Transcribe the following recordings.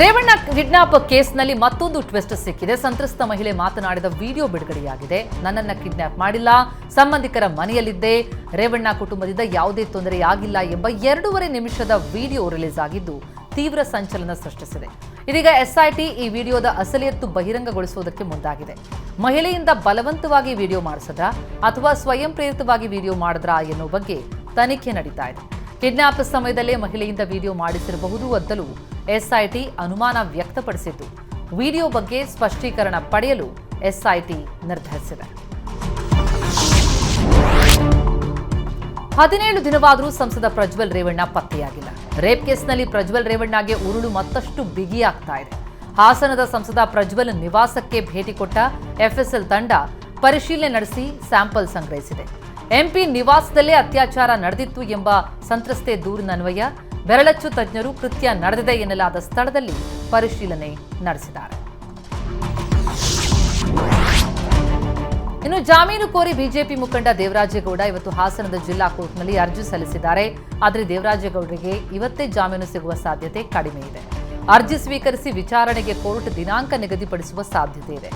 Revanna kidnap ಕೇಸ್ನಲ್ಲಿ ಮತ್ತೊಂದು twist ಸಿಕ್ಕಿದೆ. ಸಂತ್ರಸ್ತ ಮಹಿಳೆ ಮಾತನಾಡಿದ ವಿಡಿಯೋ ಬಿಡುಗಡೆಯಾಗಿದೆ. ನನ್ನನ್ನ ಕಿಡ್ನಾಪ್ ಮಾಡಿಲ್ಲ, ಸಂಬಂಧಿಕರ ಮನೆಯಲ್ಲಿದ್ದೆ, ರೇವಣ್ಣ ಕುಟುಂಬದಿಂದ ಯಾವುದೇ ತೊಂದರೆಯಾಗಿಲ್ಲ ಎಂಬ ಎರಡೂವರೆ ನಿಮಿಷದ ವಿಡಿಯೋ ರಿಲೀಸ್ ಆಗಿದ್ದು ತೀವ್ರ ಸಂಚಲನ ಸೃಷ್ಟಿಸಿದೆ. ಇದೀಗ ಎಸ್ಐಟಿ ಈ ವಿಡಿಯೋದ ಅಸಲಿಯತ್ತು ಬಹಿರಂಗಗೊಳಿಸುವುದಕ್ಕೆ ಮುಂದಾಗಿದೆ. ಮಹಿಳೆಯಿಂದ ಬಲವಂತವಾಗಿ ವಿಡಿಯೋ ಮಾಡಿಸದ ಅಥವಾ ಸ್ವಯಂ ಪ್ರೇರಿತವಾಗಿ ವಿಡಿಯೋ ಮಾಡಿದ್ರಾ ಎನ್ನುವ ಬಗ್ಗೆ ತನಿಖೆ ನಡೀತಾ ಇದೆ. ಕಿಡ್ನಾಪ್ ಸಮಯದಲ್ಲೇ ಮಹಿಳೆಯಿಂದ ವಿಡಿಯೋ ಮಾಡಿಸಿರಬಹುದು ಅಂತಲೂ ಎಸ್ಐಟಿ ಅನುಮಾನ ವ್ಯಕ್ತಪಡಿಸಿತು ವಿಡಿಯೋ ಬಗ್ಗೆ ಸ್ಪಷ್ಟೀಕರಣ ಪಡೆಯಲು ಎಸ್ಐಟಿ ನಿರ್ಧರಿಸಿದೆ. ಹದಿನೇಳು ದಿನವಾದರೂ ಸಂಸದ ಪ್ರಜ್ವಲ್ ರೇವಣ್ಣ ಪತ್ತೆಯಾಗಿಲ್ಲ. ರೇಪ್ ಕೇಸ್ನಲ್ಲಿ ಪ್ರಜ್ವಲ್ ರೇವಣ್ಣಗೆ ಉರುಳು ಮತ್ತಷ್ಟು ಬಿಗಿಯಾಗ್ತಾ ಇದೆ. ಹಾಸನದ ಸಂಸದ ಪ್ರಜ್ವಲ್ ನಿವಾಸಕ್ಕೆ ಭೇಟಿ ಕೊಟ್ಟ ಎಫ್ಎಸ್ಎಲ್ ತಂಡ ಪರಿಶೀಲನೆ ನಡೆಸಿ ಸ್ಯಾಂಪಲ್ ಸಂಗ್ರಹಿಸಿದೆ. ಎಂಪಿ ನಿವಾಸದಲ್ಲೇ ಅತ್ಯಾಚಾರ ನಡೆದಿತ್ತು ಎಂಬ ಸಂತ್ರಸ್ತೆ ದೂರಿನನ್ವಯ ಬೆರಳಚ್ಚು ತಜ್ಞರು ಕೃತ್ಯ ನಡೆದಿದೆ ಎನ್ನಲಾದ ಸ್ಥಳದಲ್ಲಿ ಪರಿಶೀಲನೆ ನಡೆಸಿದ್ದಾರೆ. ಇನ್ನು ಜಾಮೀನು ಕೋರಿ ಬಿಜೆಪಿ ಮುಖಂಡ ದೇವರಾಜೇಗೌಡ ಇವತ್ತು ಹಾಸನದ ಜಿಲ್ಲಾ ಕೋರ್ಟ್ನಲ್ಲಿ ಅರ್ಜಿ ಸಲ್ಲಿಸಿದ್ದಾರೆ. ಆದರೆ ದೇವರಾಜೇಗೌಡರಿಗೆ ಇವತ್ತೇ ಜಾಮೀನು ಸಿಗುವ ಸಾಧ್ಯತೆ ಕಡಿಮೆ ಇದೆ. ಅರ್ಜಿ ಸ್ವೀಕರಿಸಿ ವಿಚಾರಣೆಗೆ ಕೋರ್ಟ್ ದಿನಾಂಕ ನಿಗದಿಪಡಿಸುವ ಸಾಧ್ಯತೆ ಇದೆ.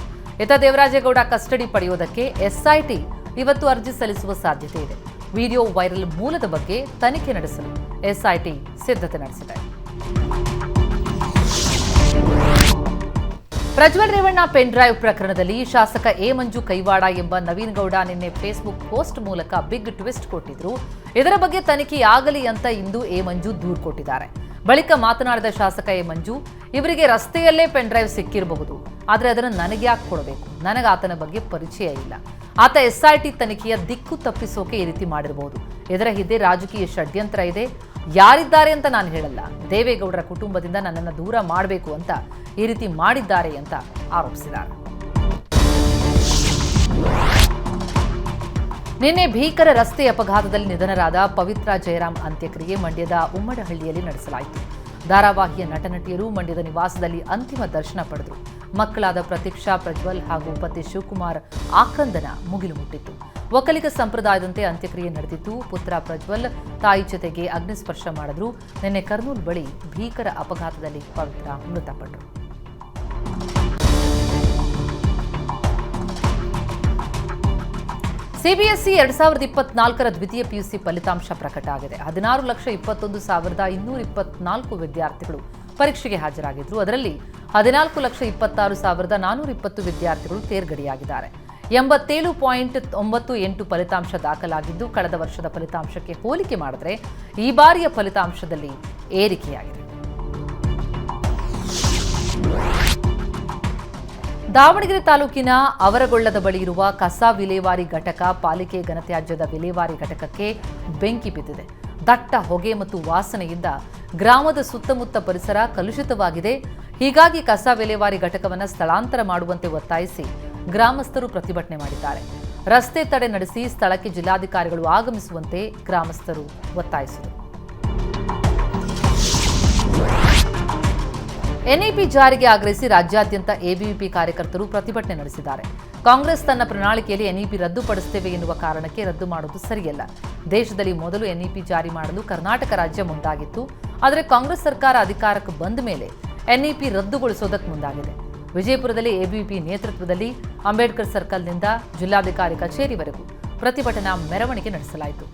ಇತ ದೇವರಾಜೇಗೌಡ ಕಸ್ಟಡಿ ಪಡೆಯುವುದಕ್ಕೆ ಎಸ್ಐಟಿ ಇವತ್ತು ಅರ್ಜಿ ಸಲ್ಲಿಸುವ ಸಾಧ್ಯತೆ ಇದೆ. ವಿಡಿಯೋ ವೈರಲ್ ಮೂಲದ ಬಗ್ಗೆ ತನಿಖೆ ನಡೆಸಲು ಎಸ್ಐಟಿ ಸಿದ್ಧತೆ ನಡೆಸಿದೆ. ಪ್ರಜ್ವಲ್ ರೇವಣ್ಣ ಪೆನ್ ಡ್ರೈವ್ ಪ್ರಕರಣದಲ್ಲಿ ಶಾಸಕ ಎ ಮಂಜು ಕೈವಾಡ ಎಂಬ ನವೀನ್ ಗೌಡ ನಿನ್ನೆ ಫೇಸ್ಬುಕ್ ಪೋಸ್ಟ್ ಮೂಲಕ ಬಿಗ್ ಟ್ವಿಸ್ಟ್ ಕೊಟ್ಟಿದ್ರು. ಇದರ ಬಗ್ಗೆ ತನಿಖೆಯಾಗಲಿ ಅಂತ ಇಂದು ಎ ಮಂಜು ದೂರು ಕೊಟ್ಟಿದ್ದಾರೆ. ಬಳಿಕ ಮಾತನಾಡಿದ ಶಾಸಕ ಎ. ಮಂಜು, ಇವರಿಗೆ ರಸ್ತೆಯಲ್ಲೇ ಪೆನ್ ಡ್ರೈವ್ ಸಿಕ್ಕಿರಬಹುದು. ಆದರೆ ಅದನ್ನು ನನಗೆ ಯಾಕೆ ಕೊಡಬೇಕು? ನನಗೆ ಆತನ ಬಗ್ಗೆ ಪರಿಚಯ ಇಲ್ಲ. ಆತ ಎಸ್ಐಟಿ ತನಿಖೆಯ ದಿಕ್ಕು ತಪ್ಪಿಸೋಕೆ ಈ ರೀತಿ ಮಾಡಿರಬಹುದು. ಇದರ ಹಿಂದೆ ರಾಜಕೀಯ ಷಡ್ಯಂತ್ರ ಇದೆ. ಯಾರಿದ್ದಾರೆ ಅಂತ ನಾನು ಹೇಳಲ್ಲ. ದೇವೇಗೌಡರ ಕುಟುಂಬದಿಂದ ನನ್ನನ್ನು ದೂರ ಮಾಡಬೇಕು ಅಂತ ಈ ರೀತಿ ಮಾಡಿದ್ದಾರೆ ಅಂತ ಆರೋಪಿಸಿದ್ದಾರೆ. ನಿನ್ನೆ ಭೀಕರ ರಸ್ತೆ ಅಪಘಾತದಲ್ಲಿ ನಿಧನರಾದ ಪವಿತ್ರ ಜಯರಾಮ್ ಅಂತ್ಯಕ್ರಿಯೆ ಮಂಡ್ಯದ ಉಮ್ಮಡಹಳ್ಳಿಯಲ್ಲಿ ನಡೆಸಲಾಯಿತು. ಧಾರಾವಾಹಿಯ ನಟನಟಿಯರು ಮಂಡ್ಯದ ನಿವಾಸದಲ್ಲಿ ಅಂತಿಮ ದರ್ಶನ ಪಡೆದರು. ಮಕ್ಕಳಾದ ಪ್ರತೀಕ್ಷಾ, ಪ್ರಜ್ವಲ್ ಹಾಗೂ ಪತಿ ಶಿವಕುಮಾರ್ ಆಕ್ರಂದನ ಮುಗಿಲು ಮುಟ್ಟಿತ್ತು ಒಕ್ಕಲಿಗ ಸಂಪ್ರದಾಯದಂತೆ ಅಂತ್ಯಕ್ರಿಯೆ ನಡೆದಿದ್ದು ಪುತ್ರ ಪ್ರಜ್ವಲ್ ತಾಯಿ ಜೊತೆಗೆ ಅಗ್ನಿಸ್ಪರ್ಶ ಮಾಡಿದ್ರು. ನಿನ್ನೆ ಕರ್ನೂಲ್ ಬಳಿ ಭೀಕರ ಅಪಘಾತದಲ್ಲಿ ಪವಿತ್ರ ಮೃತಪಟ್ಟರು. ಸಿಬಿಎಸ್ಇ ಎರಡ್ ಸಾವಿರದ ಇಪ್ಪತ್ನಾಲ್ಕರ ದ್ವಿತೀಯ ಪಿಯುಸಿ ಫಲಿತಾಂಶ ಪ್ರಕಟ ಆಗಿದೆ. ಹದಿನಾರು ಲಕ್ಷ ಇಪ್ಪತ್ತೊಂದು ಸಾವಿರದ ಇನ್ನೂರ ಇಪ್ಪತ್ನಾಲ್ಕು ವಿದ್ಯಾರ್ಥಿಗಳು ಪರೀಕ್ಷೆಗೆ ಹಾಜರಾಗಿದ್ದರು ಅದರಲ್ಲಿ ಹದಿನಾಲ್ಕು ಲಕ್ಷ ಇಪ್ಪತ್ತಾರು ಸಾವಿರದ ನಾನೂರ ಇಪ್ಪತ್ತು ವಿದ್ಯಾರ್ಥಿಗಳು ತೇರ್ಗಡೆಯಾಗಿದ್ದಾರೆ. ಎಂಬತ್ತೇಳು ಪಾಯಿಂಟ್ ಒಂಬತ್ತು ಎಂಟು ಫಲಿತಾಂಶ ದಾಖಲಾಗಿದ್ದು, ಕಳೆದ ವರ್ಷದ ಫಲಿತಾಂಶಕ್ಕೆ ಹೋಲಿಕೆ ಮಾಡಿದರೆ ಈ ಬಾರಿಯ ಫಲಿತಾಂಶದಲ್ಲಿ ಏರಿಕೆಯಾಗಿದೆ. ದಾವಣಗೆರೆ ತಾಲೂಕಿನ ಅವರಗೊಳ್ಳದ ಬಳಿ ಇರುವ ಕಸ ವಿಲೇವಾರಿ ಘಟಕ ಪಾಲಿಕೆ ಘನತ್ಯಾಜ್ಯದ ವಿಲೇವಾರಿ ಘಟಕಕ್ಕೆ ಬೆಂಕಿ ಬಿದ್ದಿದೆ. ದಟ್ಟ ಹೊಗೆ ಮತ್ತು ವಾಸನೆಯಿಂದ ಗ್ರಾಮದ ಸುತ್ತಮುತ್ತ ಪರಿಸರ ಕಲುಷಿತವಾಗಿದೆ. ಹೀಗಾಗಿ ಕಸ ವಿಲೇವಾರಿ ಘಟಕವನ್ನು ಸ್ಥಳಾಂತರ ಮಾಡುವಂತೆ ಒತ್ತಾಯಿಸಿ ಗ್ರಾಮಸ್ಥರು ಪ್ರತಿಭಟನೆ ಮಾಡಿದ್ದಾರೆ. ರಸ್ತೆ ತಡೆ ನಡೆಸಿ ಸ್ಥಳಕ್ಕೆ ಜಿಲ್ಲಾಧಿಕಾರಿಗಳು ಆಗಮಿಸುವಂತೆ ಗ್ರಾಮಸ್ಥರು ಒತ್ತಾಯಿಸಿದರು. ಎನ್ಇಪಿ ಜಾರಿಗೆ ಆಗ್ರಹಿಸಿ ರಾಜ್ಯಾದ್ಯಂತ ಎಬಿವಿಪಿ ಕಾರ್ಯಕರ್ತರು ಪ್ರತಿಭಟನೆ ನಡೆಸಿದ್ದಾರೆ. ಕಾಂಗ್ರೆಸ್ ತನ್ನ ಪ್ರಣಾಳಿಕೆಯಲ್ಲಿ ಎನ್ಇಪಿ ರದ್ದುಪಡಿಸುತ್ತೇವೆ ಎನ್ನುವ ಕಾರಣಕ್ಕೆ ರದ್ದು ಮಾಡುವುದು ಸರಿಯಲ್ಲ. ದೇಶದಲ್ಲಿ ಮೊದಲು ಎನ್ಇಪಿ ಜಾರಿ ಮಾಡಲು ಕರ್ನಾಟಕ ರಾಜ್ಯ ಮುಂದಾಗಿತ್ತು. ಆದರೆ ಕಾಂಗ್ರೆಸ್ ಸರ್ಕಾರ ಅಧಿಕಾರಕ್ಕೆ ಬಂದ ಮೇಲೆ ಎನ್ಇಪಿ ರದ್ದುಗೊಳಿಸೋದಕ್ಕೆ ಮುಂದಾಗಿದೆ. ವಿಜಯಪುರದಲ್ಲಿ ಎಬಿವಿಪಿ ನೇತೃತ್ವದಲ್ಲಿ ಅಂಬೇಡ್ಕರ್ ಸರ್ಕಲ್ನಿಂದ ಜಿಲ್ಲಾಧಿಕಾರಿ ಕಚೇರಿವರೆಗೂ ಪ್ರತಿಭಟನಾ ಮೆರವಣಿಗೆ ನಡೆಸಲಾಯಿತು.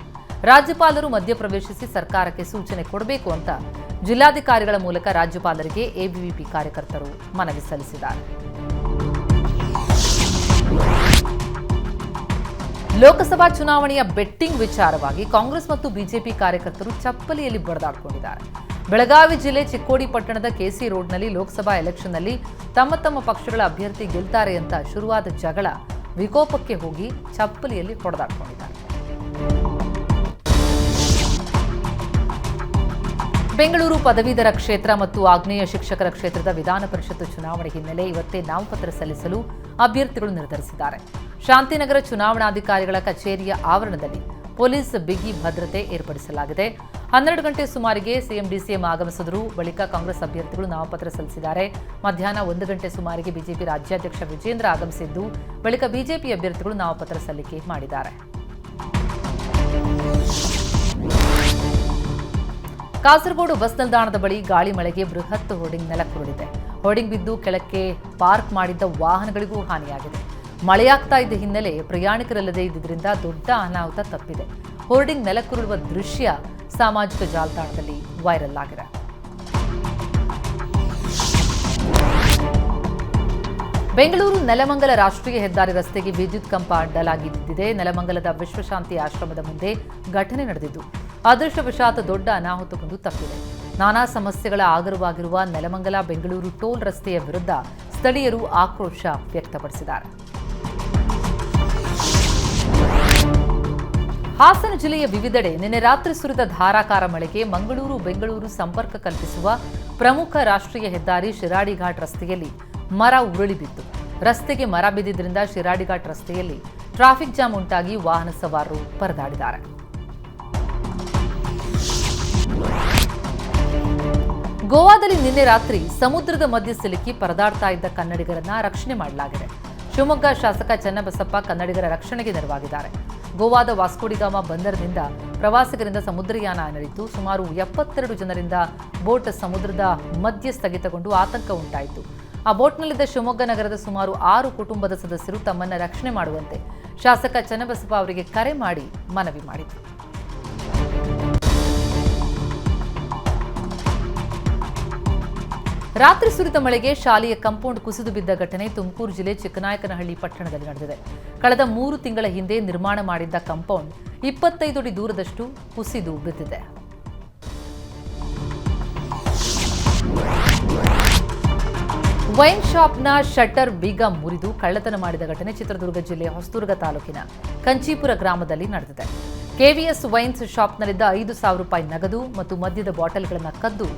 ರಾಜ್ಯಪಾಲರು ಮಧ್ಯಪ್ರವೇಶಿಸಿ ಸರ್ಕಾರಕ್ಕೆ ಸೂಚನೆ ಕೊಡಬೇಕು ಅಂತ ಜಿಲ್ಲಾಧಿಕಾರಿಗಳ ಮೂಲಕ ರಾಜ್ಯಪಾಲರಿಗೆ ಎಬಿವಿಪಿ ಕಾರ್ಯಕರ್ತರು ಮನವಿ ಸಲ್ಲಿಸಿದ್ದಾರೆ. ಲೋಕಸಭಾ ಚುನಾವಣೆಯ ಬೆಟ್ಟಿಂಗ್ ವಿಚಾರವಾಗಿ ಕಾಂಗ್ರೆಸ್ ಮತ್ತು ಬಿಜೆಪಿ ಕಾರ್ಯಕರ್ತರು ಚಪ್ಪಲಿಯಲ್ಲಿ ಬಡದಾಡಿಕೊಂಡಿದ್ದಾರೆ. ಬೆಳಗಾವಿ ಜಿಲ್ಲೆ ಚಿಕ್ಕೋಡಿ ಪಟ್ಟಣದ ಕೆಸಿ ರೋಡ್ನಲ್ಲಿ ಲೋಕಸಭಾ ಎಲೆಕ್ಷನ್ನಲ್ಲಿ ತಮ್ಮ ತಮ್ಮ ಪಕ್ಷಗಳ ಅಭ್ಯರ್ಥಿ ಗೆಲ್ತಾರೆ ಅಂತ ಶುರುವಾದ ಜಗಳ ವಿಕೋಪಕ್ಕೆ ಹೋಗಿ ಚಪ್ಪಲಿಯಲ್ಲಿ ಹೊಡೆದಾಡ್ಕೊಂಡಿದ್ದಾರೆ. ಬೆಂಗಳೂರು ಪದವೀಧರ ಕ್ಷೇತ್ರ ಮತ್ತು ಆಗ್ನೇಯ ಶಿಕ್ಷಕರ ಕ್ಷೇತ್ರದ ವಿಧಾನ ಪರಿಷತ್ ಚುನಾವಣೆ ಹಿನ್ನೆಲೆ ಇವತ್ತೇ ನಾಮಪತ್ರ ಸಲ್ಲಿಸಲು ಅಭ್ಯರ್ಥಿಗಳು ನಿರ್ಧರಿಸಿದ್ದಾರೆ. ಶಾಂತಿನಗರ ಚುನಾವಣಾಧಿಕಾರಿಗಳ ಕಚೇರಿಯ ಆವರಣದಲ್ಲಿ ಪೊಲೀಸ್ ಬಿಗಿ ಭದ್ರತೆ ಏರ್ಪಡಿಸಲಾಗಿದೆ. ಹನ್ನೆರಡು ಗಂಟೆ ಸುಮಾರಿಗೆ ಸಿಎಂ ಡಿಸಿಎಂ ಆಗಮಿಸಿದರು. ಬಳಿಕ ಕಾಂಗ್ರೆಸ್ ಅಭ್ಯರ್ಥಿಗಳು ನಾಮಪತ್ರ ಸಲ್ಲಿಸಿದ್ದಾರೆ. ಮಧ್ಯಾಹ್ನ ಒಂದು ಗಂಟೆ ಸುಮಾರಿಗೆ ಬಿಜೆಪಿ ರಾಜ್ಯಾಧ್ಯಕ್ಷ ವಿಜೇಂದ್ರ ಆಗಮಿಸಿದ್ದು, ಬಳಿಕ ಬಿಜೆಪಿ ಅಭ್ಯರ್ಥಿಗಳು ನಾಮಪತ್ರ ಸಲ್ಲಿಕೆ ಮಾಡಿದ್ದಾರೆ. ಕಾಸರಗೋಡು ಬಸ್ ನಿಲ್ದಾಣದ ಬಳಿ ಗಾಳಿ ಮಳೆಗೆ ಬೃಹತ್ ಹೋರ್ಡಿಂಗ್ ನೆಲಕ್ಕುರುಳಿದೆ ಹೋರ್ಡಿಂಗ್ ಬಿದ್ದು ಕೆಳಕ್ಕೆ ಪಾರ್ಕ್ ಮಾಡಿದ್ದ ವಾಹನಗಳಿಗೂ ಹಾನಿಯಾಗಿದೆ. ಮಳೆಯಾಗ್ತಾ ಇದ್ದ ಹಿನ್ನೆಲೆ ಪ್ರಯಾಣಿಕರಲ್ಲದೆ ಇದ್ದಿದ್ದರಿಂದ ದೊಡ್ಡ ಅನಾಹುತ ತಪ್ಪಿದೆ. ಹೋರ್ಡಿಂಗ್ ನೆಲಕ್ಕುರುಳುವ ದೃಶ್ಯ ಸಾಮಾಜಿಕ ಜಾಲತಾಣದಲ್ಲಿ ವೈರಲ್ ಆಗಿದೆ. ಬೆಂಗಳೂರು ನೆಲಮಂಗಲ ರಾಷ್ಟ್ರೀಯ ಹೆದ್ದಾರಿ ರಸ್ತೆಗೆ ವಿದ್ಯುತ್ ಕಂಪ ಅಡ್ಡಲಾಗಿ ಬಿದ್ದಿದೆ. ನೆಲಮಂಗಲದ ವಿಶ್ವಶಾಂತಿ ಆಶ್ರಮದ ಮುಂದೆ ಘಟನೆ ನಡೆದಿದ್ದು. ಅದೃಷ್ಟವಶಾತ್ ದೊಡ್ಡ ಅನಾಹುತವೊಂದು ತಪ್ಪಿದೆ. ನಾನಾ ಸಮಸ್ಯೆಗಳ ಆಗರವಾಗಿರುವ ನೆಲಮಂಗಲ ಬೆಂಗಳೂರು ಟೋಲ್ ರಸ್ತೆಯ ವಿರುದ್ಧ ಸ್ಥಳೀಯರು ಆಕ್ರೋಶ ವ್ಯಕ್ತಪಡಿಸಿದ್ದಾರೆ. ಹಾಸನ ಜಿಲ್ಲೆಯ ವಿವಿಧೆಡೆ ನಿನ್ನೆ ರಾತ್ರಿ ಸುರಿದ ಧಾರಾಕಾರ ಮಳೆಗೆ ಮಂಗಳೂರು ಬೆಂಗಳೂರು ಸಂಪರ್ಕ ಕಲ್ಪಿಸುವ ಪ್ರಮುಖ ರಾಷ್ಟ್ರೀಯ ಹೆದ್ದಾರಿ ಶಿರಾಡಿಘಾಟ್ ರಸ್ತೆಯಲ್ಲಿ ಮರ ಉರುಳಿ ಬಿತ್ತು. ರಸ್ತೆಗೆ ಮರ ಬಿದ್ದಿದ್ದರಿಂದ ಶಿರಾಡಿಘಾಟ್ ರಸ್ತೆಯಲ್ಲಿ ಟ್ರಾಫಿಕ್ ಜಾಮ್ ಉಂಟಾಗಿ ವಾಹನ ಸವಾರರು ಪರದಾಡಿದ್ದಾರೆ. ಗೋವಾದಲ್ಲಿ ನಿನ್ನೆ ರಾತ್ರಿ ಸಮುದ್ರದ ಮಧ್ಯೆ ಸಿಲುಕಿ ಪರದಾಡ್ತಾ ಇದ್ದ ಕನ್ನಡಿಗರನ್ನ ರಕ್ಷಣೆ ಮಾಡಲಾಗಿದೆ. ಶಿವಮೊಗ್ಗ ಶಾಸಕ ಚನ್ನಬಸಪ್ಪ ಕನ್ನಡಿಗರ ರಕ್ಷಣೆಗೆ ನೆರವಾಗಿದ್ದಾರೆ. ಗೋವಾದ ವಾಸ್ಕೋಡಿಗಾಮ ಬಂದರಿನಿಂದ ಪ್ರವಾಸಿಗರಿಂದ ಸಮುದ್ರಯಾನ ನಡೆಯಿತು ಸುಮಾರು ಎಪ್ಪತ್ತೆರಡು ಜನರಿಂದ ಬೋಟ್ ಸಮುದ್ರದ ಮಧ್ಯೆ ಸ್ಥಗಿತಗೊಂಡು ಆತಂಕ ಉಂಟಾಯಿತು. ಆ ಬೋಟ್ನಲ್ಲಿದ್ದ ಶಿವಮೊಗ್ಗ ನಗರದ ಸುಮಾರು ಆರು ಕುಟುಂಬದ ಸದಸ್ಯರು ತಮ್ಮನ್ನ ರಕ್ಷಣೆ ಮಾಡುವಂತೆ ಶಾಸಕ ಚನ್ನಬಸಪ್ಪ ಅವರಿಗೆ ಕರೆ ಮಾಡಿ ಮನವಿ ಮಾಡಿದರು. ರಾತ್ರಿ ಸುರಿದ ಮಳೆಗೆ ಶಾಲೆಯ ಕಂಪೌಂಡ್ ಕುಸಿದು ಬಿದ್ದ ಘಟನೆ ತುಮಕೂರು ಜಿಲ್ಲೆ ಚಿಕ್ಕನಾಯಕನಹಳ್ಳಿ ಪಟ್ಟಣದಲ್ಲಿ ನಡೆದಿದೆ. ಕಳೆದ ಮೂರು ತಿಂಗಳ ಹಿಂದೆ ನಿರ್ಮಾಣ ಮಾಡಿದ್ದ ಕಂಪೌಂಡ್ ಇಪ್ಪತ್ತೈದು ಅಡಿ ದೂರದಷ್ಟು ಕುಸಿದು ಬಿದ್ದಿದೆ. ವೈನ್ ಶಾಪ್ನ ಶಟರ್ ಬೀಗ ಮುರಿದು ಕಳ್ಳತನ ಮಾಡಿದ ಘಟನೆ ಚಿತ್ರದುರ್ಗ ಜಿಲ್ಲೆಯ ಹೊಸದುರ್ಗ ತಾಲೂಕಿನ ಕಂಚೀಪುರ ಗ್ರಾಮದಲ್ಲಿ ನಡೆದಿದೆ. ಕೆವಿಎಸ್ ವೈನ್ಸ್ ಶಾಪ್ನಲ್ಲಿದ್ದ ಐದು ಸಾವಿರ ರೂಪಾಯಿ ನಗದು ಮತ್ತು ಮದ್ಯದ ಬಾಟಲ್ಗಳನ್ನು ಕದ್ದು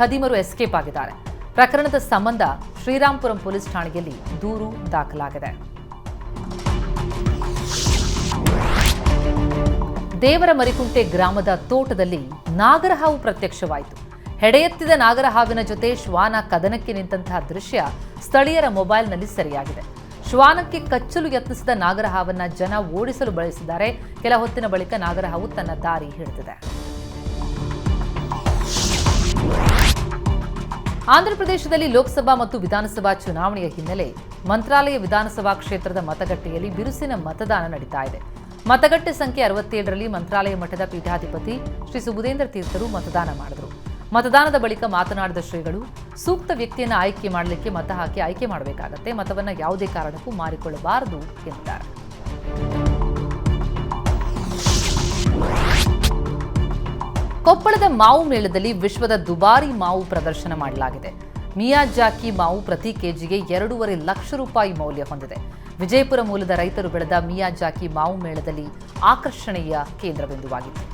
ಖದೀಮರು ಎಸ್ಕೇಪ್ ಆಗಿದ್ದಾರೆ. ಪ್ರಕರಣದ ಸಂಬಂಧ ಶ್ರೀರಾಂಪುರಂ ಪೊಲೀಸ್ ಠಾಣೆಯಲ್ಲಿ ದೂರು ದಾಖಲಾಗಿದೆ. ದೇವರ ಮರಿಕುಂಟೆ ಗ್ರಾಮದ ತೋಟದಲ್ಲಿ ನಾಗರಹಾವು ಪ್ರತ್ಯಕ್ಷವಾಯಿತು. ಹೆಡೆಯೆತ್ತಿದ ನಾಗರಹಾವಿನ ಜೊತೆ ಶ್ವಾನ ಕದನಕ್ಕೆ ನಿಂತಹ ದೃಶ್ಯ ಸ್ಥಳೀಯರ ಮೊಬೈಲ್ನಲ್ಲಿ ಸೆರೆಯಾಗಿದೆ. ಶ್ವಾನಕ್ಕೆ ಕಚ್ಚಲು ಯತ್ನಿಸಿದ ನಾಗರಹಾವನ್ನ ಜನ ಓಡಿಸಲು ಬಳಸಿದ್ದಾರೆ. ಕೆಲ ಹೊತ್ತಿನ ಬಳಿಕ ನಾಗರಹಾವು ತನ್ನ ದಾರಿ ಹಿಡಿದಿದೆ. ಆಂಧ್ರಪ್ರದೇಶದಲ್ಲಿ ಲೋಕಸಭಾ ಮತ್ತು ವಿಧಾನಸಭಾ ಚುನಾವಣೆಯ ಹಿನ್ನೆಲೆ ಮಂತ್ರಾಲಯ ವಿಧಾನಸಭಾ ಕ್ಷೇತ್ರದ ಮತಗಟ್ಟೆಯಲ್ಲಿ ಬಿರುಸಿನ ಮತದಾನ ನಡೀತಾ ಇದೆ. ಮತಗಟ್ಟೆ ಸಂಖ್ಯೆ ಅರವತ್ತೇಳರಲ್ಲಿ ಮಂತ್ರಾಲಯ ಮಠದ ಪೀಠಾಧಿಪತಿ ಶ್ರೀ ಸುಬುಧೇಂದ್ರ ತೀರ್ಥರು ಮತದಾನ ಮಾಡಿದರು. ಮತದಾನದ ಬಳಿಕ ಮಾತನಾಡಿದ ಶ್ರೀಗಳು, ಸೂಕ್ತ ವ್ಯಕ್ತಿಯನ್ನು ಆಯ್ಕೆ ಮಾಡಲಿಕ್ಕೆ ಮತ ಹಾಕಿ ಆಯ್ಕೆ ಮಾಡಬೇಕಾಗತ್ತೆ, ಮತವನ್ನು ಯಾವುದೇ ಕಾರಣಕ್ಕೂ ಮಾರಿಕೊಳ್ಳಬಾರದು ಎಂದಿದ್ದಾರೆ. ಕೊಪ್ಪಳದ ಮಾವು ಮೇಳದಲ್ಲಿ ವಿಶ್ವದ ದುಬಾರಿ ಮಾವು ಪ್ರದರ್ಶನ ಮಾಡಲಾಗಿದೆ. ಮಿಯಾಜಾಕಿ ಮಾವು ಪ್ರತಿ ಕೆಜಿಗೆ ಎರಡೂವರೆ ಲಕ್ಷ ರೂಪಾಯಿ ಮೌಲ್ಯ ಹೊಂದಿದೆ. ವಿಜಯಪುರ ಮೂಲದ ರೈತರು ಬೆಳೆದ ಮಿಯಾಜಾಕಿ ಮಾವು ಮೇಳದಲ್ಲಿ ಆಕರ್ಷಣೆಯ ಕೇಂದ್ರಬಿಂದುವಾಗಿತ್ತು.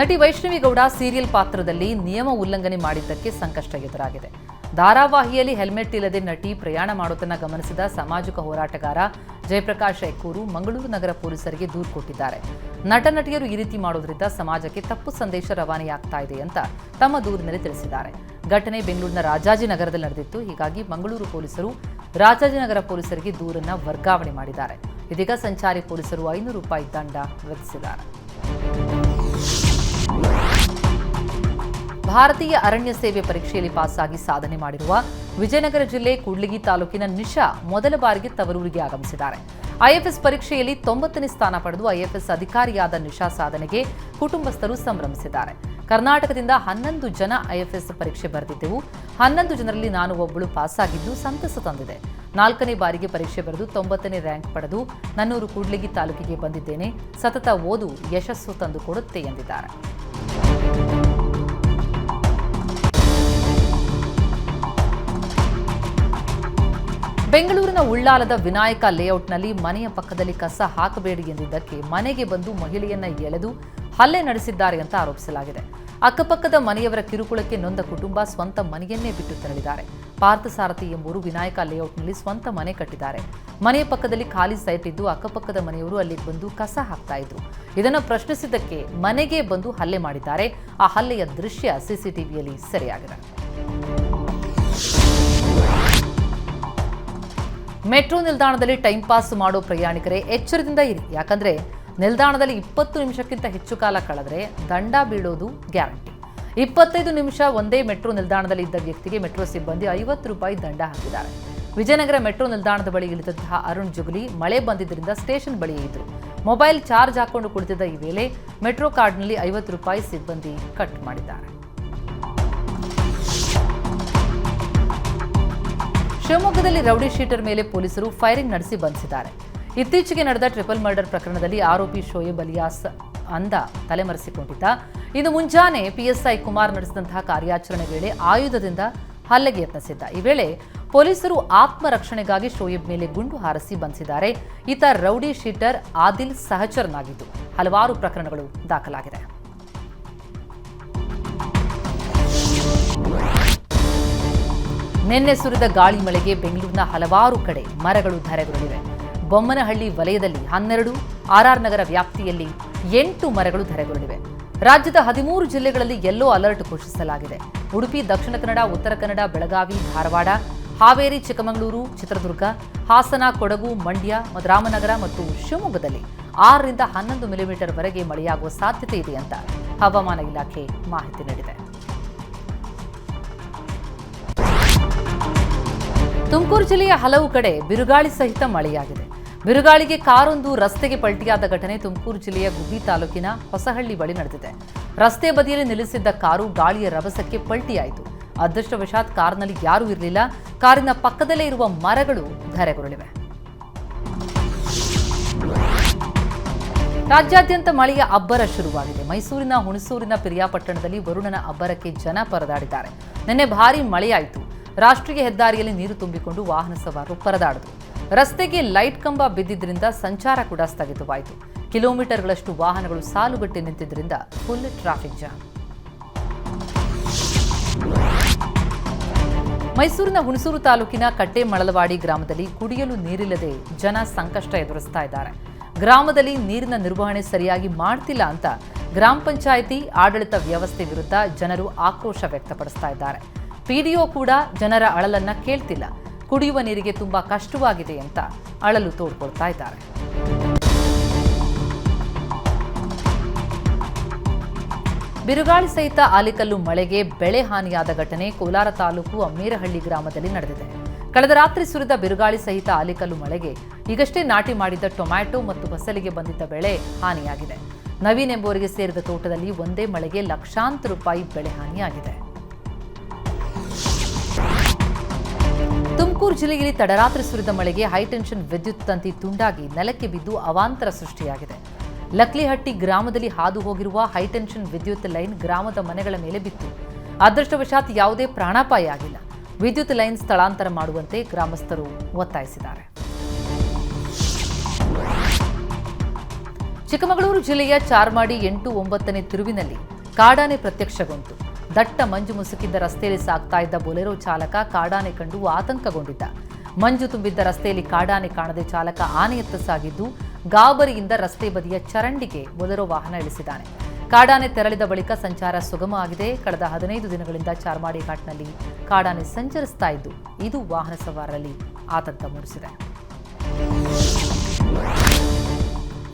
ನಟಿ ವೈಷ್ಣವಿ ಗೌಡ ಸೀರಿಯಲ್ ಪಾತ್ರದಲ್ಲಿ ನಿಯಮ ಉಲ್ಲಂಘನೆ ಮಾಡಿದ್ದಕ್ಕೆ ಸಂಕಷ್ಟ ಎದುರಾಗಿದೆ. ಧಾರಾವಾಹಿಯಲ್ಲಿ ಹೆಲ್ಮೆಟ್ ಇಲ್ಲದೆ ನಟಿ ಪ್ರಯಾಣ ಮಾಡೋದನ್ನ ಗಮನಿಸಿದ ಸಾಮಾಜಿಕ ಹೋರಾಟಗಾರ ಜಯಪ್ರಕಾಶ್ ಎಕ್ಕೂರು ಮಂಗಳೂರು ನಗರ ಪೊಲೀಸರಿಗೆ ದೂರು ಕೊಟ್ಟಿದ್ದಾರೆ. ನಟ ನಟಿಯರು ಈ ರೀತಿ ಮಾಡೋದ್ರಿಂದ ಸಮಾಜಕ್ಕೆ ತಪ್ಪು ಸಂದೇಶ ರವಾನೆಯಾಗ್ತಾ ಇದೆ ಅಂತ ತಮ್ಮ ದೂರಿನಲ್ಲಿ ತಿಳಿಸಿದ್ದಾರೆ. ಘಟನೆ ಬೆಂಗಳೂರಿನ ರಾಜಾಜಿನಗರದಲ್ಲಿ ನಡೆದಿತ್ತು. ಹೀಗಾಗಿ ಮಂಗಳೂರು ಪೊಲೀಸರು ರಾಜಾಜಿನಗರ ಪೊಲೀಸರಿಗೆ ದೂರನ್ನ ವರ್ಗಾವಣೆ ಮಾಡಿದ್ದಾರೆ. ಇದೀಗ ಸಂಚಾರಿ ಪೊಲೀಸರು ಐನೂರು ರೂಪಾಯಿ ದಂಡ ವಿಧಿಸಿದ್ದಾರೆ. ಭಾರತೀಯ ಅರಣ್ಯ ಸೇವೆ ಪರೀಕ್ಷೆಯಲ್ಲಿ ಪಾಸಾಗಿ ಸಾಧನೆ ಮಾಡಿರುವ ವಿಜಯನಗರ ಜಿಲ್ಲೆ ಕೂಡ್ಲಿಗಿ ತಾಲೂಕಿನ ನಿಶಾ ಮೊದಲ ಬಾರಿಗೆ ತವರೂರಿಗೆ ಆಗಮಿಸಿದ್ದಾರೆ. ಐಎಫ್ಎಸ್ ಪರೀಕ್ಷೆಯಲ್ಲಿ ತೊಂಬತ್ತನೇ ಸ್ಥಾನ ಪಡೆದು ಐಎಫ್ಎಸ್ ಅಧಿಕಾರಿಯಾದ ನಿಶಾ ಸಾಧನೆಗೆ ಕುಟುಂಬಸ್ಥರು ಸಂಭ್ರಮಿಸಿದ್ದಾರೆ. ಕರ್ನಾಟಕದಿಂದ ಹನ್ನೊಂದು ಜನ ಐಎಫ್ಎಸ್ ಪರೀಕ್ಷೆ ಬರೆದಿದ್ದೆವು. ಹನ್ನೊಂದು ಜನರಲ್ಲಿ ನಾನು ಒಬ್ಬಳು ಪಾಸಾಗಿದ್ದು ಸಂತಸ ತಂದಿದೆ. ನಾಲ್ಕನೇ ಬಾರಿಗೆ ಪರೀಕ್ಷೆ ಬರೆದು ತೊಂಬತ್ತನೇ ರ್ಯಾಂಕ್ ಪಡೆದು ನನ್ನೂರು ಕೂಡ್ಲಿಗಿ ತಾಲೂಕಿಗೆ ಬಂದಿದ್ದೇನೆ. ಸತತ ಓದು ಯಶಸ್ಸು ತಂದುಕೊಡುತ್ತೆ ಎಂದಿದ್ದಾರೆ. ಬೆಂಗಳೂರಿನ ಉಳ್ಳಾಲದ ವಿನಾಯಕ ಲೇಔಟ್ನಲ್ಲಿ ಮನೆಯ ಪಕ್ಕದಲ್ಲಿ ಕಸ ಹಾಕಬೇಡಿ ಎಂದಿದ್ದಕ್ಕೆ ಮನೆಗೆ ಬಂದು ಮಹಿಳೆಯನ್ನ ಎಳೆದು ಹಲ್ಲೆ ನಡೆಸಿದ್ದಾರೆ ಅಂತ ಆರೋಪಿಸಲಾಗಿದೆ. ಅಕ್ಕಪಕ್ಕದ ಮನೆಯವರ ಕಿರುಕುಳಕ್ಕೆ ನೊಂದ ಕುಟುಂಬ ಸ್ವಂತ ಮನೆಯನ್ನೇ ಬಿಟ್ಟು ತೆರಳಿದ್ದಾರೆ. ಪಾರ್ಥಸಾರಥಿ ಎಂಬುವರು ವಿನಾಯಕ ಲೇಔಟ್ನಲ್ಲಿ ಸ್ವಂತ ಮನೆ ಕಟ್ಟಿದ್ದಾರೆ. ಮನೆಯ ಪಕ್ಕದಲ್ಲಿ ಖಾಲಿ ಸೈಟ್ ಇದ್ದು ಅಕ್ಕಪಕ್ಕದ ಮನೆಯವರು ಅಲ್ಲಿಗೆ ಬಂದು ಕಸ ಹಾಕ್ತಾ ಇದ್ರು. ಇದನ್ನು ಪ್ರಶ್ನಿಸಿದ್ದಕ್ಕೆ ಮನೆಗೆ ಬಂದು ಹಲ್ಲೆ ಮಾಡಿದ್ದಾರೆ. ಆ ಹಲ್ಲೆಯ ದೃಶ್ಯ ಸಿಸಿಟಿವಿಯಲ್ಲಿ ಸೆರೆಯಾಗಿದೆ. ಮೆಟ್ರೋ ನಿಲ್ದಾಣದಲ್ಲಿ ಟೈಮ್ ಪಾಸ್ ಮಾಡೋ ಪ್ರಯಾಣಿಕರೇ ಎಚ್ಚರದಿಂದ ಇರಿ. ಯಾಕಂದ್ರೆ ನಿಲ್ದಾಣದಲ್ಲಿ ಇಪ್ಪತ್ತು ನಿಮಿಷಕ್ಕಿಂತ ಹೆಚ್ಚು ಕಾಲ ಕಳೆದರೆ ದಂಡ ಬೀಳೋದು ಗ್ಯಾರಂಟಿ. ಇಪ್ಪತ್ತೈದು ನಿಮಿಷ ಒಂದೇ ಮೆಟ್ರೋ ನಿಲ್ದಾಣದಲ್ಲಿ ಇದ್ದ ವ್ಯಕ್ತಿಗೆ ಮೆಟ್ರೋ ಸಿಬ್ಬಂದಿ ಐವತ್ತು ರೂಪಾಯಿ ದಂಡ ಹಾಕಿದ್ದಾರೆ. ವಿಜಯನಗರ ಮೆಟ್ರೋ ನಿಲ್ದಾಣದ ಬಳಿ ಇಳಿದಂತಹ ಅರುಣ್ ಜುಗಲಿ ಮಳೆ ಬಂದಿದ್ದರಿಂದ ಸ್ಟೇಷನ್ ಬಳಿ ಇದ್ರು. ಮೊಬೈಲ್ ಚಾರ್ಜ್ ಹಾಕೊಂಡು ಕುಳಿತಿದ್ದ ಈ ವೇಳೆ ಮೆಟ್ರೋ ಕಾರ್ಡ್ನಲ್ಲಿ ಐವತ್ತು ರೂಪಾಯಿ ಸಿಬ್ಬಂದಿ ಕಟ್ ಮಾಡಿದ್ದಾರೆ. ಶಿವಮೊಗ್ಗದಲ್ಲಿ ರೌಡಿ ಶೀಟರ್ ಮೇಲೆ ಪೊಲೀಸರು ಫೈರಿಂಗ್ ನಡೆಸಿ ಬಂಧಿಸಿದ್ದಾರೆ. ಇತ್ತೀಚೆಗೆ ನಡೆದ ಟ್ರಿಪಲ್ ಮರ್ಡರ್ ಪ್ರಕರಣದಲ್ಲಿ ಆರೋಪಿ ಶೋಯಬ್ ಅಲಿಯಾಸ್ ಅಂದ ತಲೆಮರೆಸಿಕೊಂಡಿದ್ದ. ಇನ್ನು ಮುಂಜಾನೆ ಪಿಎಸ್ಐ ಕುಮಾರ್ ನಡೆಸಿದಂತಹ ಕಾರ್ಯಾಚರಣೆ ವೇಳೆ ಆಯುಧದಿಂದ ಹಲ್ಲೆಗೆ ಯತ್ನಿಸಿದ್ದ. ಈ ವೇಳೆ ಪೊಲೀಸರು ಆತ್ಮರಕ್ಷಣೆಗಾಗಿ ಶೋಯಬ್ ಮೇಲೆ ಗುಂಡು ಹಾರಿಸಿ ಬಂಧಿಸಿದ್ದಾರೆ. ಈತ ರೌಡಿ ಶೀಟರ್ ಆದಿಲ್ ಸಹಚರನಾಗಿದ್ದು. ಹಲವಾರು ಪ್ರಕರಣಗಳು ದಾಖಲಾಗಿದೆ. ನಿನ್ನೆ ಸುರಿದ ಗಾಳಿ ಮಳೆಗೆ ಬೆಂಗಳೂರಿನ ಹಲವಾರು ಕಡೆ ಮರಗಳು ಧರೆಗುರುಳಿವೆ. ಬೊಮ್ಮನಹಳ್ಳಿ ವಲಯದಲ್ಲಿ ಹನ್ನೆರಡು ಆರ್ಆರ್ ನಗರ ವ್ಯಾಪ್ತಿಯಲ್ಲಿ ಎಂಟು ಮರಗಳು ಧರೆಗುರುಳಿವೆ. ರಾಜ್ಯದ ಹದಿಮೂರು ಜಿಲ್ಲೆಗಳಲ್ಲಿ ಯೆಲ್ಲೋ ಅಲರ್ಟ್ ಘೋಷಿಸಲಾಗಿದೆ. ಉಡುಪಿ, ದಕ್ಷಿಣ ಕನ್ನಡ, ಉತ್ತರ ಕನ್ನಡ, ಬೆಳಗಾವಿ, ಧಾರವಾಡ, ಹಾವೇರಿ, ಚಿಕ್ಕಮಗಳೂರು, ಚಿತ್ರದುರ್ಗ, ಹಾಸನ, ಕೊಡಗು, ಮಂಡ್ಯ ರಾಮನಗರ ಮತ್ತು ಶಿವಮೊಗ್ಗದಲ್ಲಿ ಆರರಿಂದ ಹನ್ನೊಂದು ಮಿಲಿಮೀಟರ್ ವರೆಗೆ ಮಳೆಯಾಗುವ ಸಾಧ್ಯತೆ ಇದೆ ಅಂತ ಹವಾಮಾನ ಇಲಾಖೆ ಮಾಹಿತಿ ನೀಡಿದೆ. ತುಮಕೂರು ಜಿಲ್ಲೆಯ ಹಲವು ಕಡೆ ಬಿರುಗಾಳಿ ಸಹಿತ ಮಳೆಯಾಗಿದೆ. ಬಿರುಗಾಳಿಗೆ ಕಾರೊಂದು ರಸ್ತೆಗೆ ಪಲ್ಟಿಯಾದ ಘಟನೆ ತುಮಕೂರು ಜಿಲ್ಲೆಯ ಗುಬ್ಬಿ ತಾಲೂಕಿನ ಹೊಸಹಳ್ಳಿ ಬಳಿ ನಡೆದಿದೆ. ರಸ್ತೆ ಬದಿಯಲ್ಲಿ ನಿಲ್ಲಿಸಿದ್ದ ಕಾರು ಗಾಳಿಯ ರಭಸಕ್ಕೆ ಪಲ್ಟಿಯಾಯಿತು. ಅದೃಷ್ಟವಶಾತ್ ಕಾರ್ನಲ್ಲಿ ಯಾರೂ ಇರಲಿಲ್ಲ. ಕಾರಿನ ಪಕ್ಕದಲ್ಲೇ ಇರುವ ಮರಗಳು ಧರೆಗುರುಳಿವೆ. ರಾಜ್ಯಾದ್ಯಂತ ಮಳೆಯ ಅಬ್ಬರ ಶುರುವಾಗಿದೆ. ಮೈಸೂರಿನ ಹುಣಸೂರಿನ ಪಿರಿಯಾಪಟ್ಟಣದಲ್ಲಿ ವರುಣನ ಅಬ್ಬರಕ್ಕೆ ಜನ ಪರದಾಡಿದ್ದಾರೆ. ನಿನ್ನೆ ಭಾರೀ ಮಳೆಯಾಯಿತು. ರಾಷ್ಟ್ರೀಯ ಹೆದ್ದಾರಿಯಲ್ಲಿ ನೀರು ತುಂಬಿಕೊಂಡು ವಾಹನ ಸವಾರರು ಪರದಾಡಿದರು. ರಸ್ತೆಗೆ ಲೈಟ್ ಕಂಬ ಬಿದ್ದಿದ್ದರಿಂದ ಸಂಚಾರ ಕೂಡ ಸ್ಥಗಿತವಾಯಿತು. ಕಿಲೋಮೀಟರ್ಗಳಷ್ಟು ವಾಹನಗಳು ಸಾಲುಗಟ್ಟಿ ನಿಂತಿದ್ದರಿಂದ ಫುಲ್ ಟ್ರಾಫಿಕ್ ಜಾಮ್. ಮೈಸೂರಿನ ಹುಣಸೂರು ತಾಲೂಕಿನ ಕಟ್ಟೆ ಮಳಲವಾಡಿ ಗ್ರಾಮದಲ್ಲಿ ಕುಡಿಯಲು ನೀರಿಲ್ಲದೆ ಜನ ಸಂಕಷ್ಟ ಎದುರಿಸ್ತಾ ಇದ್ದಾರೆ. ಗ್ರಾಮದಲ್ಲಿ ನೀರಿನ ನಿರ್ವಹಣೆ ಸರಿಯಾಗಿ ಮಾಡ್ತಿಲ್ಲ ಅಂತ ಗ್ರಾಮ ಪಂಚಾಯಿತಿ, ಆಡಳಿತ ವ್ಯವಸ್ಥೆ ವಿರುದ್ಧ ಜನರು ಆಕ್ರೋಶ ವ್ಯಕ್ತಪಡಿಸ್ತಾ ಇದ್ದಾರೆ. ಪಿಡಿಒ ಕೂಡ ಜನರ ಅಳಲನ್ನ ಕೇಳ್ತಿಲ್ಲ. ಕುಡಿಯುವ ನೀರಿಗೆ ತುಂಬಾ ಕಷ್ಟವಾಗಿದೆ ಅಂತ ಅಳಲು ತೋಡ್ಕೊಳ್ತಾ ಇದ್ದಾರೆ. ಬಿರುಗಾಳಿ ಸಹಿತ ಆಲಿಕಲ್ಲು ಮಳೆಗೆ ಬೆಳೆ ಹಾನಿಯಾದ ಘಟನೆ ಕೋಲಾರ ತಾಲೂಕು ಅಮ್ಮೇರಹಳ್ಳಿ ಗ್ರಾಮದಲ್ಲಿ ನಡೆದಿದೆ. ಕಳೆದ ರಾತ್ರಿ ಸುರಿದ ಬಿರುಗಾಳಿ ಸಹಿತ ಆಲಿಕಲ್ಲು ಮಳೆಗೆ ಈಗಷ್ಟೇ ನಾಟಿ ಮಾಡಿದ್ದ ಟೊಮ್ಯಾಟೊ ಮತ್ತು ಬಸಲಿಗೆ ಬಂದಿದ್ದ ಬೆಳೆ ಹಾನಿಯಾಗಿದೆ. ನವೀನ್ ಎಂಬುವರಿಗೆ ಸೇರಿದ ತೋಟದಲ್ಲಿ ಒಂದೇ ಮಳೆಗೆ ಲಕ್ಷಾಂತರ ರೂಪಾಯಿ ಬೆಳೆ ಹಾನಿಯಾಗಿದೆ. ತುಮಕೂರು ಜಿಲ್ಲೆಯಲ್ಲಿ ತಡರಾತ್ರಿ ಸುರಿದ ಮಳೆಗೆ ಹೈಟೆನ್ಷನ್ ವಿದ್ಯುತ್ ತಂತಿ ತುಂಡಾಗಿ ನೆಲಕ್ಕೆ ಬಿದ್ದು ಅವಾಂತರ ಸೃಷ್ಟಿಯಾಗಿದೆ. ಲಕ್ಲಿಹಟ್ಟಿ ಗ್ರಾಮದಲ್ಲಿ ಹಾದು ಹೋಗಿರುವ ಹೈಟೆನ್ಷನ್ ವಿದ್ಯುತ್ ಲೈನ್ ಗ್ರಾಮದ ಮನೆಗಳ ಮೇಲೆ ಬಿತ್ತು. ಅದೃಷ್ಟವಶಾತ್ ಯಾವುದೇ ಪ್ರಾಣಾಪಾಯ ಆಗಿಲ್ಲ. ವಿದ್ಯುತ್ ಲೈನ್ ಸ್ಥಳಾಂತರ ಮಾಡುವಂತೆ ಗ್ರಾಮಸ್ಥರು ಒತ್ತಾಯಿಸಿದ್ದಾರೆ. ಚಿಕ್ಕಮಗಳೂರು ಜಿಲ್ಲೆಯ ಚಾರ್ಮಾಡಿ ಎಂಟು ಒಂಬತ್ತನೇ ತಿರುವಿನಲ್ಲಿ ಕಾಡಾನೆ ಪ್ರತ್ಯಕ್ಷಗೊಂಡು. ದಟ್ಟ ಮಂಜು ಮುಸುಕಿದ್ದ ರಸ್ತೆಯಲ್ಲಿ ಸಾಗ್ತಾ ಇದ್ದ ಬೊಲೆರೋ ಚಾಲಕ ಕಾಡಾನೆ ಕಂಡು ಆತಂಕಗೊಂಡಿದ್ದ. ಮಂಜು ತುಂಬಿದ್ದ ರಸ್ತೆಯಲ್ಲಿ ಕಾಡಾನೆ ಕಾಣದೆ ಚಾಲಕ ಆನೆಯತ್ತ ಸಾಗಿದ್ದು ಗಾಬರಿಯಿಂದ ರಸ್ತೆ ಬದಿಯ ಚರಂಡಿಗೆ ಬೊಲೆರೋ ವಾಹನ ಇಳಿಸಿದ್ದಾನೆ. ಕಾಡಾನೆ ತೆರಳಿದ ಬಳಿಕ ಸಂಚಾರ ಸುಗಮ ಆಗಿದೆ. ಕಳೆದ ಹದಿನೈದು ದಿನಗಳಿಂದ ಚಾರ್ಮಾಡಿ ಘಾಟ್ನಲ್ಲಿ ಕಾಡಾನೆ ಸಂಚರಿಸ್ತಾ ಇದ್ದು, ಇದು ವಾಹನ ಸವಾರರಲ್ಲಿ ಆತಂಕ ಮೂಡಿಸಿದೆ.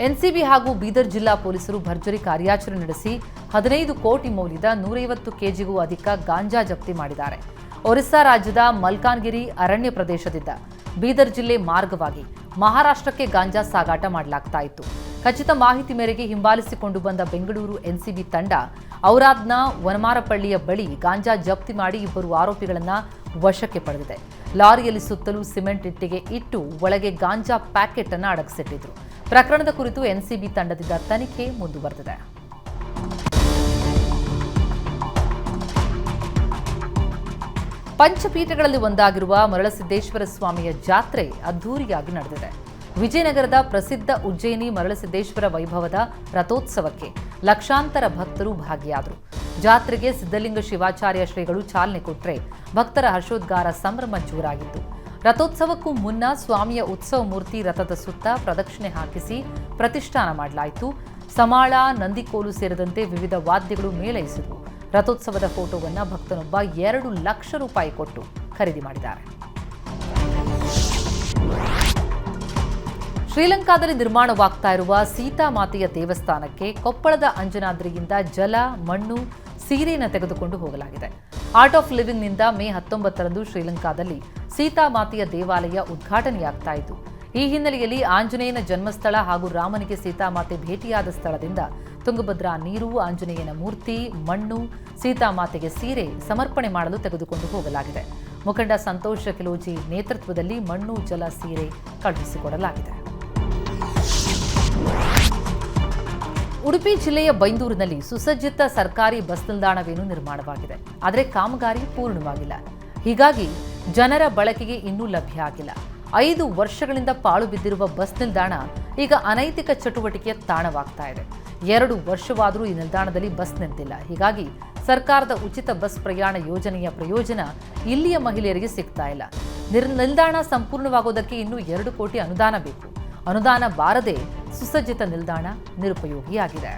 ಎನ್ಸಿಬಿ ಹಾಗೂ ಬೀದರ್ ಜಿಲ್ಲಾ ಪೊಲೀಸರು ಭರ್ಜರಿ ಕಾರ್ಯಾಚರಣೆ ನಡೆಸಿ ಹದಿನೈದು ಕೋಟಿ ಮೌಲ್ಯದ ನೂರೈವತ್ತು ಕೆಜಿಗೂ ಅಧಿಕ ಗಾಂಜಾ ಜಪ್ತಿ ಮಾಡಿದ್ದಾರೆ. ಒರಿಸ್ಸಾ ರಾಜ್ಯದ ಮಲ್ಕಾನ್ಗಿರಿ ಅರಣ್ಯ ಪ್ರದೇಶದಿಂದ ಬೀದರ್ ಜಿಲ್ಲೆ ಮಾರ್ಗವಾಗಿ ಮಹಾರಾಷ್ಟ್ರಕ್ಕೆ ಗಾಂಜಾ ಸಾಗಾಟ ಮಾಡಲಾಗ್ತಾ ಇತ್ತು. ಖಚಿತ ಮಾಹಿತಿ ಮೇರೆಗೆ ಹಿಂಬಾಲಿಸಿಕೊಂಡು ಬಂದ ಬೆಂಗಳೂರು ಎನ್ಸಿಬಿ ತಂಡ ಔರಾದ್ನ ವನಮಾರಪಳ್ಳಿಯ ಬಳಿ ಗಾಂಜಾ ಜಪ್ತಿ ಮಾಡಿ ಇಬ್ಬರು ಆರೋಪಿಗಳನ್ನು ವಶಕ್ಕೆ ಪಡೆದಿದೆ. ಲಾರಿಯಲ್ಲಿ ಸುತ್ತಲೂ ಸಿಮೆಂಟ್ ಇಟ್ಟಿಗೆ ಇಟ್ಟು ಒಳಗೆ ಗಾಂಜಾ ಪ್ಯಾಕೆಟ್ ಅನ್ನು ಅಡಗಿಸಿಟ್ಟಿದ್ರು. ಪ್ರಕರಣದ ಕುರಿತು ಎನ್ಸಿಬಿ ತಂಡದಿಂದ ತನಿಖೆ ಮುಂದುವರೆದಿದೆ. ಪಂಚಪೀಠಗಳಲ್ಲಿ ಒಂದಾಗಿರುವ ಮರಳಸಿದ್ದೇಶ್ವರ ಸ್ವಾಮಿಯ ಜಾತ್ರೆ ಅದ್ಧೂರಿಯಾಗಿ ನಡೆದಿದೆ. ವಿಜಯನಗರದ ಪ್ರಸಿದ್ಧ ಉಜ್ಜಯಿನಿ ಮರಳಸಿದ್ದೇಶ್ವರ ವೈಭವದ ರಥೋತ್ಸವಕ್ಕೆ ಲಕ್ಷಾಂತರ ಭಕ್ತರು ಭಾಗಿಯಾದರು. ಜಾತ್ರೆಗೆ ಸಿದ್ಧಲಿಂಗ ಶಿವಾಚಾರ್ಯ ಶ್ರೀಗಳು ಚಾಲನೆ ಕೊಟ್ಟರೆ ಭಕ್ತರ ಹರ್ಷೋದ್ಗಾರ ಸಂಭ್ರಮ ಜೋರಾಗಿತ್ತು. ರಥೋತ್ಸವಕ್ಕೂ ಮುನ್ನ ಸ್ವಾಮಿಯ ಉತ್ಸವ ಮೂರ್ತಿ ರಥದ ಸುತ್ತ ಪ್ರದಕ್ಷಿಣೆ ಹಾಕಿಸಿ ಪ್ರತಿಷ್ಠಾನ ಮಾಡಲಾಯಿತು. ಸಮಾಳ, ನಂದಿಕೋಲು ಸೇರಿದಂತೆ ವಿವಿಧ ವಾದ್ಯಗಳು ಮೇಳೈಸಿದವು. ರಥೋತ್ಸವದ ಫೋಟೋವನ್ನ ಭಕ್ತನೊಬ್ಬ ಎರಡು ಲಕ್ಷ ರೂಪಾಯಿ ಕೊಟ್ಟು ಖರೀದಿ ಮಾಡಿದ್ದಾರೆ. ಶ್ರೀಲಂಕಾದಲ್ಲಿ ನಿರ್ಮಾಣವಾಗ್ತಾ ಇರುವ ಸೀತಾಮಾತೆಯ ದೇವಸ್ಥಾನಕ್ಕೆ ಕೊಪ್ಪಳದ ಅಂಜನಾದ್ರಿಯಿಂದ ಜಲ, ಮಣ್ಣು ಸೀರೆಯನ್ನು ತೆಗೆದುಕೊಂಡು ಹೋಗಲಾಗಿದೆ. ಆರ್ಟ್ ಆಫ್ ಲಿವಿಂಗ್ನಿಂದ ಮೇ ಹತ್ತೊಂಬತ್ತರಂದು ಶ್ರೀಲಂಕಾದಲ್ಲಿ ಸೀತಾಮಾತೆಯ ದೇವಾಲಯ ಉದ್ಘಾಟನೆಯಾಗ್ತಾ ಇತ್ತು. ಈ ಹಿನ್ನೆಲೆಯಲ್ಲಿ ಆಂಜನೇಯನ ಜನ್ಮಸ್ಥಳ ಹಾಗೂ ರಾಮನಿಗೆ ಸೀತಾಮಾತೆ ಭೇಟಿಯಾದ ಸ್ಥಳದಿಂದ ತುಂಗಭದ್ರಾ ನೀರು, ಆಂಜನೇಯನ ಮೂರ್ತಿ, ಮಣ್ಣು ಸೀತಾಮಾತೆಗೆ ಸೀರೆ ಸಮರ್ಪಣೆ ಮಾಡಲು ತೆಗೆದುಕೊಂಡು ಹೋಗಲಾಗಿದೆ. ಮುಖಂಡ ಸಂತೋಷ ಕಿಲೋಜಿ ನೇತೃತ್ವದಲ್ಲಿ ಮಣ್ಣು, ಜಲ, ಸೀರೆ ಕಳುಹಿಸಿಕೊಡಲಾಗಿದೆ. ಉಡುಪಿ ಜಿಲ್ಲೆಯ ಬೈಂದೂರಿನಲ್ಲಿ ಸುಸಜ್ಜಿತ ಸರ್ಕಾರಿ ಬಸ್ ನಿಲ್ದಾಣವೇನು ನಿರ್ಮಾಣವಾಗಿದೆ. ಆದರೆ ಕಾಮಗಾರಿ ಪೂರ್ಣವಾಗಿಲ್ಲ. ಹೀಗಾಗಿ ಜನರ ಬಳಕೆಗೆ ಇನ್ನೂ ಲಭ್ಯ ಆಗಿಲ್ಲ. ಐದು ವರ್ಷಗಳಿಂದ ಪಾಳು ಬಿದ್ದಿರುವ ಬಸ್ ನಿಲ್ದಾಣ ಈಗ ಅನೈತಿಕ ಚಟುವಟಿಕೆಯ ತಾಣವಾಗ್ತಾ ಇದೆ. ಎರಡು ವರ್ಷವಾದರೂ ಈ ನಿಲ್ದಾಣದಲ್ಲಿ ಬಸ್ ನಿಂತಿಲ್ಲ. ಹೀಗಾಗಿ ಸರ್ಕಾರದ ಉಚಿತ ಬಸ್ ಪ್ರಯಾಣ ಯೋಜನೆಯ ಪ್ರಯೋಜನ ಇಲ್ಲಿಯ ಮಹಿಳೆಯರಿಗೆ ಸಿಗ್ತಾ ಇಲ್ಲ. ನಿರ್, ನಿಲ್ದಾಣ ಸಂಪೂರ್ಣವಾಗೋದಕ್ಕೆ ಇನ್ನೂ ಎರಡು ಕೋಟಿ ಅನುದಾನ ಬೇಕು. ಅನುದಾನ ಬಾರದೆ ಸುಸಜ್ಜಿತ ನಿಲ್ದಾಣ ನಿರುಪಯೋಗಿಯಾಗಿದೆ.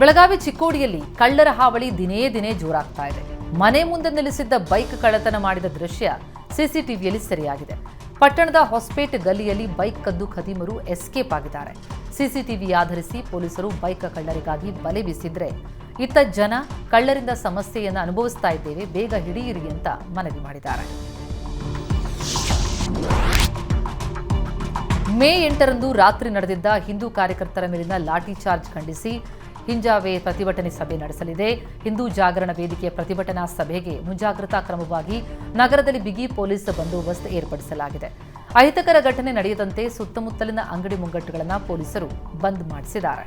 ಬೆಳಗಾವಿ ಚಿಕ್ಕೋಡಿಯಲ್ಲಿ ಕಳ್ಳರ ಹಾವಳಿ ದಿನೇ ದಿನೇ ಜೋರಾಗ್ತಾ ಇದೆ. ಮನೆ ಮುಂದೆ ನಿಲ್ಲಿಸಿದ್ದ ಬೈಕ್ ಕಳ್ಳತನ ಮಾಡಿದ ದೃಶ್ಯ ಸಿಸಿಟಿವಿಯಲ್ಲಿ ಸೆರೆಯಾಗಿದೆ. ಪಟ್ಟಣದ ಹೊಸಪೇಟೆ ಗಲ್ಲಿಯಲ್ಲಿ ಬೈಕ್ ಕದ್ದು ಖದೀಮರು ಎಸ್ಕೇಪ್ ಆಗಿದ್ದಾರೆ. ಸಿಸಿಟಿವಿ ಆಧರಿಸಿ ಪೊಲೀಸರು ಬೈಕ್ ಕಳ್ಳರಿಗಾಗಿ ಬಲೆ ಬೀಸಿದ್ರೆ ಇತ್ತ ಜನ ಕಳ್ಳರಿಂದ ಸಮಸ್ಯೆಯನ್ನು ಅನುಭವಿಸ್ತಾ ಇದ್ದೇವೆ, ಬೇಗ ಹಿಡಿಯಿರಿ ಅಂತ ಮನವಿ ಮಾಡಿದ್ದಾರೆ. ಮೇ ಎಂಟರಂದು ರಾತ್ರಿ ನಡೆದಿದ್ದ ಹಿಂದೂ ಕಾರ್ಯಕರ್ತರ ಮೇಲಿನ ಲಾಠಿ ಚಾರ್ಜ್ ಖಂಡಿಸಿ ಹಿಂಜಾವೆ ಪ್ರತಿಭಟನೆ ಸಭೆ ನಡೆಸಲಿದೆ. ಹಿಂದೂ ಜಾಗರಣ ವೇದಿಕೆಯ ಪ್ರತಿಭಟನಾ ಸಭೆಗೆ ಮುಂಜಾಗ್ರತಾ ಕ್ರಮವಾಗಿ ನಗರದಲ್ಲಿ ಬಿಗಿ ಪೊಲೀಸ್ ಬಂದೋಬಸ್ತ್ ಏರ್ಪಡಿಸಲಾಗಿದೆ. ಅಹಿತಕರ ಘಟನೆ ನಡೆಯದಂತೆ ಸುತ್ತಮುತ್ತಲಿನ ಅಂಗಡಿ ಮುಂಗಟ್ಟುಗಳನ್ನು ಪೊಲೀಸರು ಬಂದ್ ಮಾಡಿಸಿದ್ದಾರೆ.